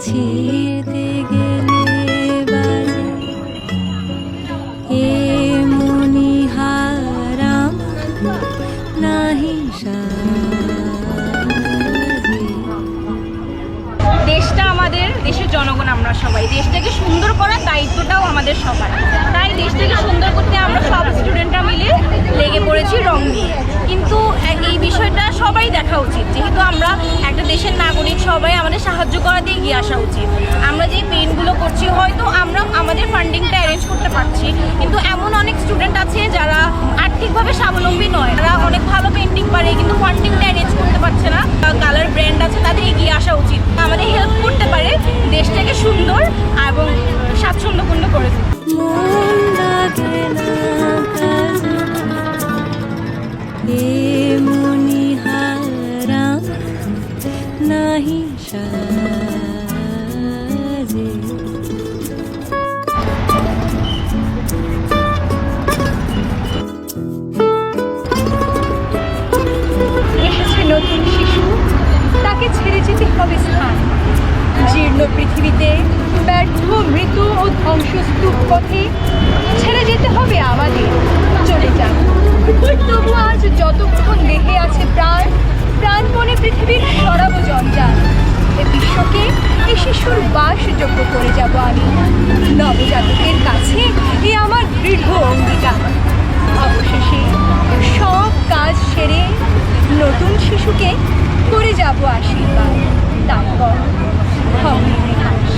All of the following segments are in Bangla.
ছিঁড়তে গেলে বারে এ মনিহারাম নাহি দেশটা আমাদের, দেশের জনগণ আমরা সবাই। দেশটাকে সুন্দর করার দায়িত্বটাও আমাদের সবার। তাই দেশটাকে সুন্দর করতে আমরা সব স্টুডেন্টরা মিলে লেগে পড়েছি রং নিয়ে। কিন্তু বিষয়টা সবাই দেখা উচিত। যেহেতু আমরা একটা দেশের নাগরিক, সবাই আমাদের সাহায্য করা দিয়ে এগিয়ে আসা উচিত। আমরা যে পেনগুলো করছি, হয়তো আমরা আমাদের ফান্ডিংটা অ্যারেঞ্জ করতে পারছি। কিন্তু এমন অনেক স্টুডেন্ট আছে যারা আর্থিকভাবে স্বাবলম্বী নয়। তারা অনেক জীর্ণ পৃথিবীতে ব্যর্থ, মৃত ও ধ্বংসস্তূপ পথে ছেড়ে যেতে হবে আমাদের। চলে আজ যতক্ষণ দেহে আছে প্রাণ, প্রাণপণে পৃথিবীর সরাব জঞ্জাল। বিশ্বকে এই শিশুর বাসযোগ্য করে যাব আমি। নবজাতকের কাছে এ আমার দৃঢ় অঙ্গীকার। অবশেষে সব কাজ সেরে নতুন শিশুকে করে যাব আশীর্বাদ। তারপর হবে বিকাশ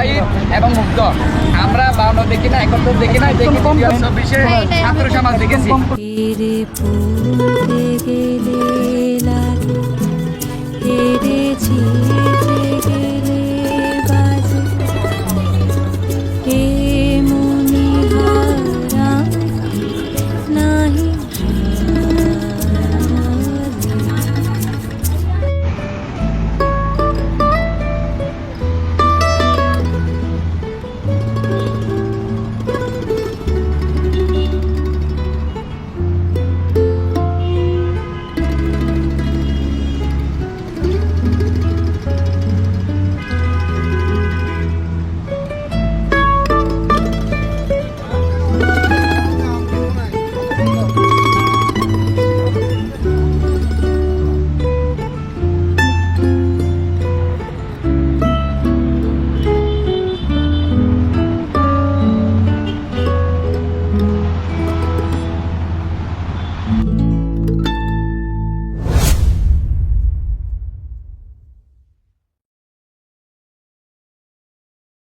মনিহার এবং মুগ্ধ। আমরা বাউন্ন দেখি না একত্র দেখি না দেখি চব্বিশে ছাত্র সমাজ দেখেছি। হেরে